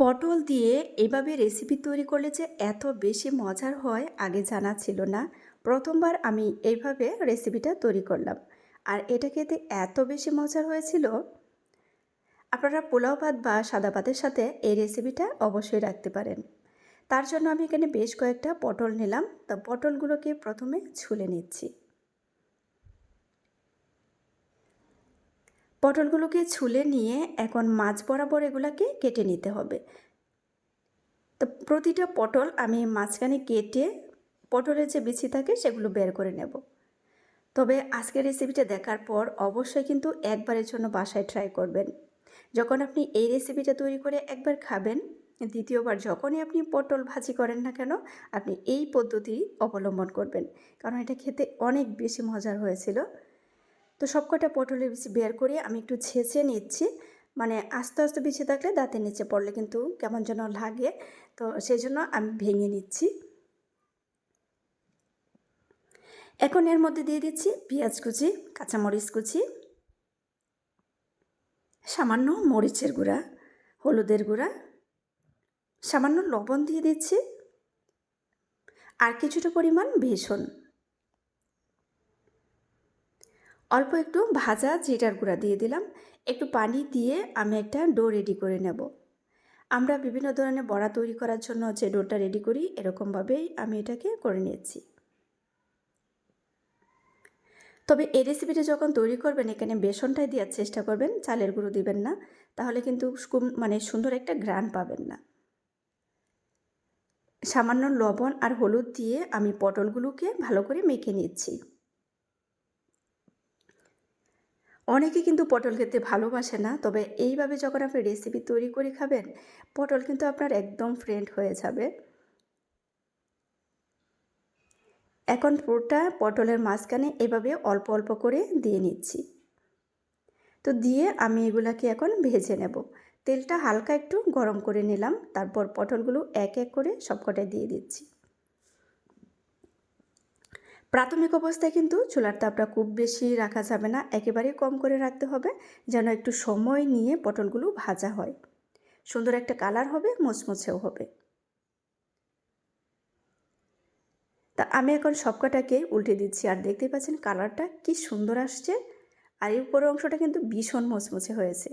পটল দিয়ে এভাবে রেসিপি তৈরি করলে যে এত বেশি মজার হয় আগে জানা ছিল না। প্রথমবার আমি এইভাবে রেসিপিটা তৈরি করলাম। আর এটা খেতে এত বেশি মজার হয়েছিল। আপনারা পোলাও ভাত বা সাদা ভাতের সাথে এই রেসিপিটা অবশ্যই রাখতে পারেন। তার জন্য আমি এখানে বেশ কয়েকটা পটল নিলাম। তো পটলগুলোকে প্রথমে ছুলে নিচ্ছি। পটলগুলোকে ছুলে নিয়ে এখন মাছ বরাবর এগুলাকে কেটে নিতে হবে। তো প্রতিটা পটল আমি মাঝখানে কেটে পটলের যে বিচি থাকে সেগুলো বের করে নেব। তবে আজকের রেসিপিটা দেখার পর অবশ্যই কিন্তু একবারের জন্য বাসায় ট্রাই করবেন। যখন আপনি এই রেসিপিটা তৈরি করে একবার খাবেন, দ্বিতীয়বার যখনই আপনি পটল ভাজি করেন না কেন, আপনি এই পদ্ধতি অবলম্বন করবেন। কারণ এটা খেতে অনেক বেশি মজার হয়েছিল। তো সবকটা পটলের বিচি বের করে, আমি একটু ছেঁচে নিচ্ছি। মানে আস্তে আস্তে বিছে থাকলে দাঁতের নিচে পড়লে কিন্তু কেমন যেন লাগে। তো সেই জন্য আমি ভেঙে নিচ্ছি। এখন এর মধ্যে দিয়ে দিচ্ছি পেঁয়াজ কুচি, কাঁচামরিচ কুচি, সামান্য মরিচের গুঁড়া, হলুদের গুঁড়া, সামান্য লবণ দিয়ে দিচ্ছি, আর কিছুটা পরিমাণ বেসন। অল্প একটু ভাজা জিরার গুঁড়া দিয়ে দিলাম। একটু পানি দিয়ে আমি একটা ডো রেডি করে নেব। আমরা বিভিন্ন ধরনের বড়া তৈরি করার জন্য যে ডোটা রেডি করি, এরকমভাবেই আমি এটাকে করে নিয়েছি। তবে এই রেসিপিটা যখন তৈরি করবেন, এখানে বেসনটাই দেওয়ার চেষ্টা করবেন, চালের গুঁড়ো দিবেন না, তাহলে কিন্তু মানে সুন্দর একটা গ্রান পাবেন না। সামান্য লবণ আর হলুদ দিয়ে আমি পটলগুলোকে ভালো করে মেখে নিচ্ছি। অনেকে কিন্তু পটল খেতে ভালোবাসে না, তবে এইভাবে যখন আপনি রেসিপি তৈরি করে খাবেন, পটল কিন্তু আপনার একদম ফ্রেন্ড হয়ে যাবে। এখন পুরোটা পটলের মাঝখানে এভাবে অল্প অল্প করে দিয়ে নিচ্ছি। তো দিয়ে আমি এগুলাকে এখন ভেজে নেব। তেলটা হালকা একটু গরম করে নিলাম, তারপর পটলগুলো এক এক করে সবকটায় দিয়ে দিচ্ছি। প্রাথমিক অবস্থায় কিন্তু চুলার তাপটা খুব বেশি রাখা যাবে না একেবারে কম করে রাখতে হবে, যেন একটু সময় নিয়ে পটলগুলো ভাজা হয়। সুন্দর একটা কালার হবে, মুচমুচেও হবে। তা আমি এখন সবকটাকে উল্টে দিচ্ছি, আর দেখতে পাচ্ছেন কালারটা কি সুন্দর আসছে, আর এই উপরের অংশটা কিন্তু ভীষণ মুচমুচে হয়েছে।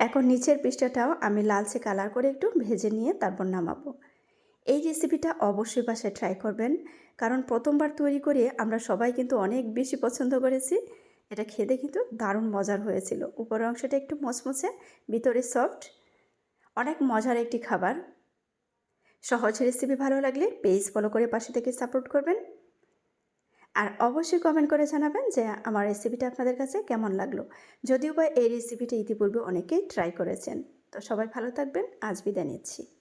এখন নিচের পৃষ্ঠাটাও আমি লালচে কালার করে একটু ভেজে নিয়ে তারপর নামাবো। এই রেসিপিটা অবশ্যই বাসায় ট্রাই করবেন। কারণ প্রথমবার তৈরি করে আমরা সবাই কিন্তু অনেক বেশি পছন্দ করেছি। এটা খেতে কিন্তু দারুণ মজার হয়েছিল। উপরের অংশটা একটু মচমচে, ভিতরে সফট অনেক মজার একটি খাবার। সহজ রেসিপি ভালো লাগলে পেজ ফলো করে পাশে থেকে সাপোর্ট করবেন। আর অবশ্যই কমেন্ট করে জানাবেন যে আমার রেসিপিটা আপনাদের কাছে কেমন লাগল। যদিও বা এই রেসিপিটা ইতিপূর্বে অনেকেই ট্রাই করেছেন। তো সবাই ভালো থাকবেন, আজ বিদায় নিচ্ছি।